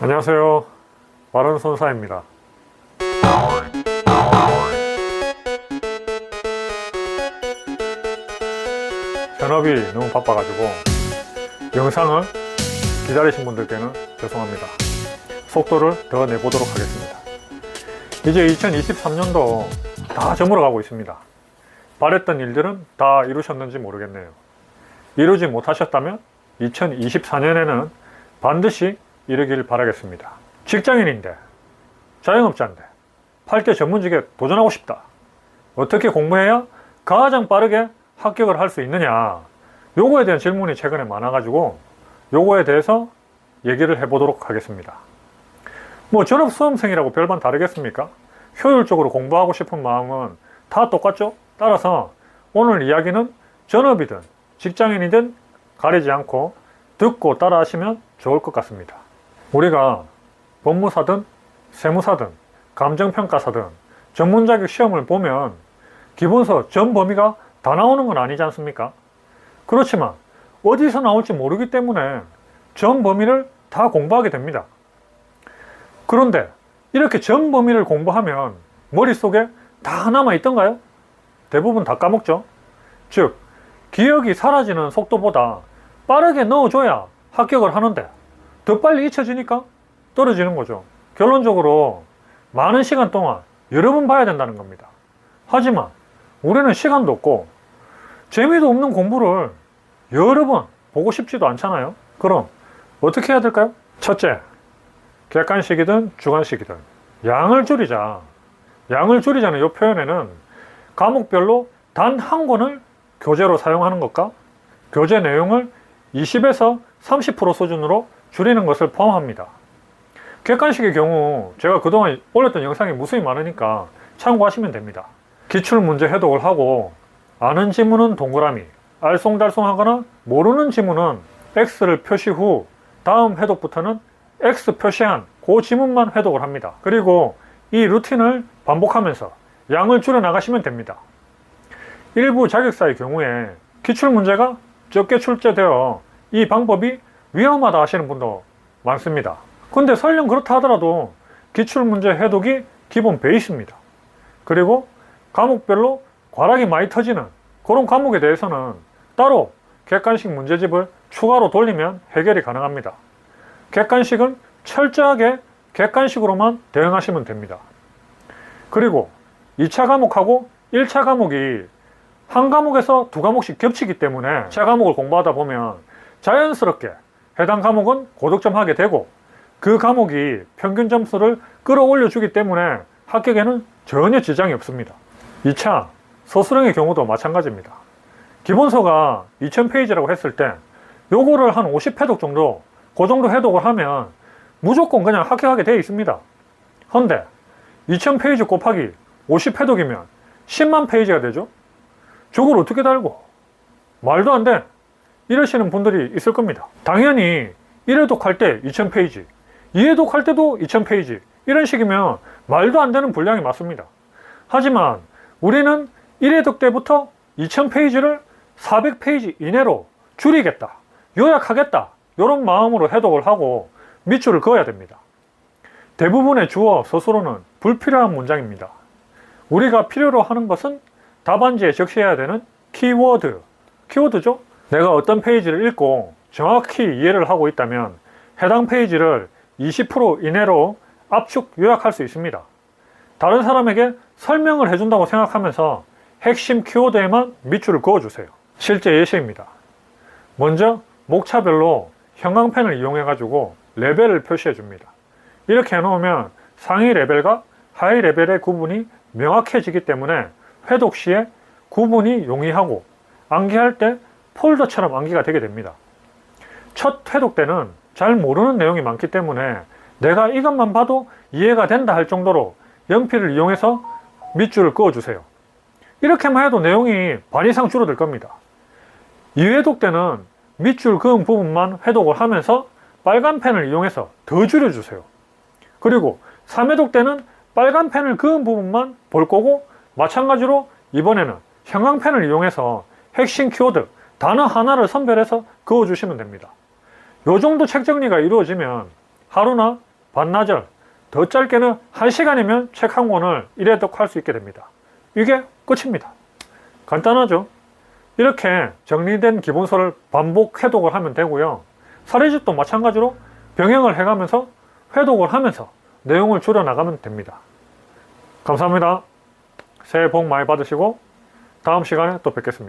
안녕하세요. 바른 손사입니다. 현업이 너무 바빠가지고 영상을 기다리신 분들께는 죄송합니다. 속도를 더 내보도록 하겠습니다. 이제 2023년도 다 저물어 가고 있습니다. 바랬던 일들은 다 이루셨는지 모르겠네요. 이루지 못하셨다면 2024년에는 반드시 이루길 바라겠습니다. 직장인인데, 자영업자인데, 8대 전문직에 도전하고 싶다. 어떻게 공부해야 가장 빠르게 합격을 할 수 있느냐. 요거에 대한 질문이 최근에 많아가지고 요거에 대해서 얘기를 해보도록 하겠습니다. 뭐 전업 수험생이라고 별반 다르겠습니까? 효율적으로 공부하고 싶은 마음은 다 똑같죠? 따라서 오늘 이야기는 전업이든 직장인이든 가리지 않고 듣고 따라 하시면 좋을 것 같습니다. 우리가 법무사든 세무사든 감정평가사든 전문 자격 시험을 보면 기본서 전 범위가 다 나오는 건 아니지 않습니까? 그렇지만 어디서 나올지 모르기 때문에 전 범위를 다 공부하게 됩니다. 그런데 이렇게 전 범위를 공부하면 머릿속에 다 남아 있던가요? 대부분 다 까먹죠. 즉, 기억이 사라지는 속도보다 빠르게 넣어줘야 합격을 하는데 더 빨리 잊혀지니까 떨어지는 거죠. 결론적으로 많은 시간 동안 여러 번 봐야 된다는 겁니다. 하지만 우리는 시간도 없고 재미도 없는 공부를 여러 번 보고 싶지도 않잖아요. 그럼 어떻게 해야 될까요? 첫째, 객관식이든 주관식이든 양을 줄이자. 양을 줄이자는 이 표현에는 과목별로 단 한 권을 교재로 사용하는 것과 교재 내용을 20에서 30% 수준으로 줄이는 것을 포함합니다. 객관식의 경우 제가 그동안 올렸던 영상이 무수히 많으니까 참고하시면 됩니다. 기출문제 해독을 하고 아는 지문은 동그라미, 알쏭달쏭하거나 모르는 지문은 X를 표시 후 다음 해독부터는 X 표시한 그 지문만 해독을 합니다. 그리고 이 루틴을 반복하면서 양을 줄여 나가시면 됩니다. 일부 자격사의 경우에 기출 문제가 적게 출제되어 이 방법이 위험하다 하시는 분도 많습니다. 근데 설령 그렇다 하더라도 기출 문제 해독이 기본 베이스입니다. 그리고 과목별로 과락이 많이 터지는 그런 과목에 대해서는 따로 객관식 문제집을 추가로 돌리면 해결이 가능합니다. 객관식은 철저하게 객관식으로만 대응하시면 됩니다. 그리고 2차 과목하고 1차 과목이 한 과목에서 두 과목씩 겹치기 때문에 2차 과목을 공부하다 보면 자연스럽게 해당 과목은 고득점 하게 되고 그 과목이 평균 점수를 끌어올려 주기 때문에 합격에는 전혀 지장이 없습니다. 2차 서술형의 경우도 마찬가지입니다. 기본서가 2000페이지라고 했을 때 요거를 한 50회독 정도 그 정도 해독을 하면 무조건 그냥 합격하게 되어 있습니다. 헌데 2000페이지 곱하기 50회독이면 10만 페이지가 되죠? 저걸 어떻게 달고? 말도 안 돼. 이러시는 분들이 있을 겁니다. 당연히 1회독 할때 2000페이지, 2회독 할 때도 2000페이지, 이런 식이면 말도 안 되는 분량이 맞습니다. 하지만 우리는 1회독 때부터 2000페이지를 400페이지 이내로 줄이겠다, 요약하겠다, 이런 마음으로 해독을 하고 밑줄을 그어야 됩니다. 대부분의 주어, 서술어는 불필요한 문장입니다. 우리가 필요로 하는 것은 답안지에 적셔야 되는 키워드, 키워드죠? 내가 어떤 페이지를 읽고 정확히 이해를 하고 있다면 해당 페이지를 20% 이내로 압축 요약할 수 있습니다. 다른 사람에게 설명을 해준다고 생각하면서 핵심 키워드에만 밑줄을 그어주세요. 실제 예시입니다. 먼저 목차별로 형광펜을 이용해 가지고 레벨을 표시해 줍니다. 이렇게 해놓으면 상위 레벨과 하위 레벨의 구분이 명확해지기 때문에 회독 시에 구분이 용이하고 암기할 때 폴더처럼 암기가 되게 됩니다. 첫 회독 때는 잘 모르는 내용이 많기 때문에 내가 이것만 봐도 이해가 된다 할 정도로 연필을 이용해서 밑줄을 그어주세요. 이렇게만 해도 내용이 반 이상 줄어들 겁니다. 2회독 때는 밑줄 그은 부분만 회독을 하면서 빨간 펜을 이용해서 더 줄여주세요. 그리고 3회독 때는 빨간 펜을 그은 부분만 볼 거고 마찬가지로 이번에는 형광펜을 이용해서 핵심 키워드 단어 하나를 선별해서 그어주시면 됩니다. 요 정도 책 정리가 이루어지면 하루나 반나절, 더 짧게는 1시간이면 책 한 권을 일회독 할 수 있게 됩니다. 이게 끝입니다. 간단하죠? 이렇게 정리된 기본서를 반복 회독을 하면 되고요. 사례집도 마찬가지로 병행을 해가면서 회독을 하면서 내용을 줄여나가면 됩니다. 감사합니다. 새해 복 많이 받으시고 다음 시간에 또 뵙겠습니다.